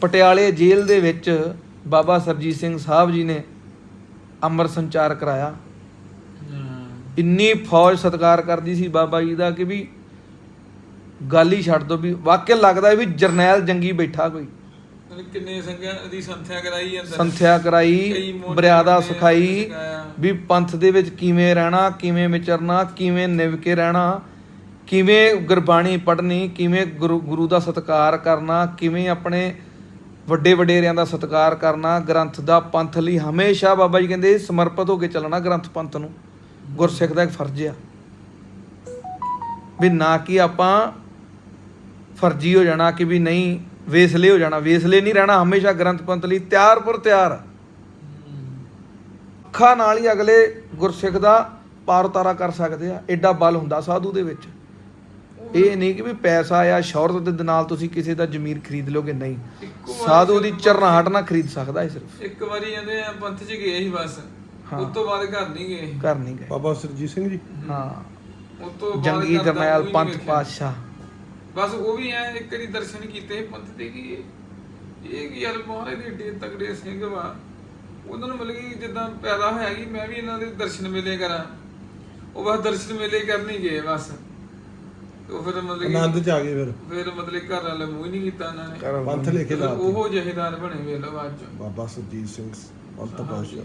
ਪਟਿਆਲੇ ਜੇਲ੍ਹ ਦੇ ਵਿੱਚ ਬਾਬਾ ਸਰਜੀਤ ਸਿੰਘ ਸਾਹਿਬ ਜੀ ਨੇ ਅੰਮ੍ਰਿਤ ਸੰਚਾਰ ਕਰਾਇਆ। ਇੰਨੀ ਫੌਜ ਸਤਿਕਾਰ ਕਰਦੀ ਸੀ ਬਾਬਾ ਜੀ ਦਾ ਕਿ ਵੀ ਗੱਲ ਹੀ ਛੱਡ ਦੋ ਵੀ ਵਾਕਿਆ ਲੱਗਦਾ ਵੀ ਜਰਨੈਲ ਜੰਗੀ ਬੈਠਾ ਕੋਈ। ਕਿੰਨੇ ਸੰਗਿਆ ਦੀ ਸੰਥਿਆ ਕਰਾਈ ਅੰਦਰ ਸੰਥਿਆ ਕਰਾਈ ਬਰਿਆਦਾ ਸਿਖਾਈ। ਵੀ ਪੰਥ ਦੇ ਵਿੱਚ ਕਿਵੇਂ ਰਹਿਣਾ ਕਿਵੇਂ ਵਿਚਰਨਾ ਕਿਵੇਂ ਨਿਭ ਕੇ ਰਹਿਣਾ ਕਿਵੇਂ ਗੁਰਬਾਣੀ ਪੜ੍ਹਨੀ ਕਿਵੇਂ ਗੁਰੂ ਗੁਰੂ ਦਾ ਸਤਿਕਾਰ ਕਰਨਾ ਕਿਵੇਂ ਆਪਣੇ ਵੱਡੇ ਵਡੇਰਿਆਂ ਦਾ ਸਤਿਕਾਰ ਕਰਨਾ, ਗ੍ਰੰਥ ਦਾ ਪੰਥ ਲਈ ਹਮੇਸ਼ਾ ਬਾਬਾ ਜੀ ਕਹਿੰਦੇ ਸਮਰਪਿਤ ਹੋ ਕੇ ਚੱਲਣਾ ਗ੍ਰੰਥ ਪੰਥ ਨੂੰ। ਗੁਰਸਿੱਖ ਦਾ ਇੱਕ ਫਰਜ਼ ਆ। ਵੀ ਨਾ ਕਿ ਆਪਾਂ ਫਰਜੀ ਹੋ ਜਾਣਾ ਕਿ ਵੀ ਨਹੀਂ, ਵੇਸਲੇ ਹੋ ਜਾਣਾ। ਵੇਸਲੇ ਨਹੀਂ ਰਹਿਣਾ, ਹਮੇਸ਼ਾ ਗ੍ਰੰਥ ਪੰਥ ਲਈ ਤਿਆਰ ਪਰ ਤਿਆਰ। ਅੱਖਾਂ ਨਾਲ ਹੀ ਅਗਲੇ ਗੁਰਸਿੱਖ ਦਾ ਪਾਰ ਉਤਾਰਾ ਕਰ ਸਕਦੇ ਆ। ਐਡਾ ਬਲ ਹੁੰਦਾ ਸਾਧੂ ਦੇ ਵਿੱਚ। ਇਹ ਨਹੀਂ ਕਿ ਵੀ ਪੈਸਾ ਆ ਸ਼ੌਹਰਤ ਦੇ ਨਾਲ ਤੁਸੀਂ ਕਿਸੇ ਦਾ ਜ਼ਮੀਰ ਖਰੀਦ ਲੋਗੇ ਨਹੀਂ। ਸਾਧੂ ਦੀ ਚਰਨਾਹਟ ਨਾ ਖਰੀਦ ਸਕਦਾ ਇਹ ਸਿਰਫ। ਇੱਕ ਵਾਰੀ ਜਾਂਦੇ ਆ ਪੰਥ 'ਚ ਗਏ ਸੀ ਬਸ। ਹਾਂ। ਉਸ ਤੋਂ ਬਾਅਦ ਘਰ ਨਹੀਂ ਗਏ। ਕਰ ਨਹੀਂ ਗਏ। ਬਾਬਾ ਸਰਜੀਤ ਸਿੰਘ ਜੀ? ਹਾਂ। ਉਸ ਤੋਂ ਬਾਅਦ ਜੰਗੀ ਘਰ ਨਹੀਂ ਪੰਥ। ਪਾਤਸ਼ਾਹ। ਬਸ ਉਹ ਵੀ ਐ ਇੱਕ ਵਾਰੀ ਦਰਸ਼ਨ ਕੀਤੇ ਪੰਥ ਦੇ ਕੀ ਇਹ? ਕੀ ਯਾਰ ਮਹਾਰਾਜ ਦੇ ਏਡੇ ਤਗੜੇ ਸਿੰਘ ਵਾ। ਉਹਨਾਂ ਨੂੰ ਮਿਲ ਗਈ ਜਿੱਦਾਂ ਪੈਦਾ ਹੋਇਆ ਕਿ ਮੈਂ ਵੀ ਇਹਨਾਂ ਦੇ ਦਰਸ਼ਨ ਮੇਲੇ ਕਰਾਂ। ਉਹ ਬਸ ਦਰਸ਼ਨ ਮੇਲੇ ਕਰਨ ਹੀ ਗਏ ਬਸ। ਉਹ ਫਿਰ ਮਤਲਬ ਆਨੰਦ ਕਿ ਚ ਆ ਗਏ ਫਿਰ। ਫਿਰ ਮਤਲਬ ਘਰ ਵਾਲੇ ਮੂੰਹ ਹੀ ਨਹੀਂ ਕੀਤਾ ਉਹਨਾਂ ਨੇ। ਕਰ- ਪੰਥ ਲੈ ਕੇ ਲਾ ਉਹ ਜਹੇਦਾਰ ਬਣੇ ਵੇਖ ਲਓ ਬਾਅਦ ਚ। ਬਾਬਾ ਸਰਜੀਤ ਸਿੰਘ ਪੰਤ ਪਾਸ਼ਾ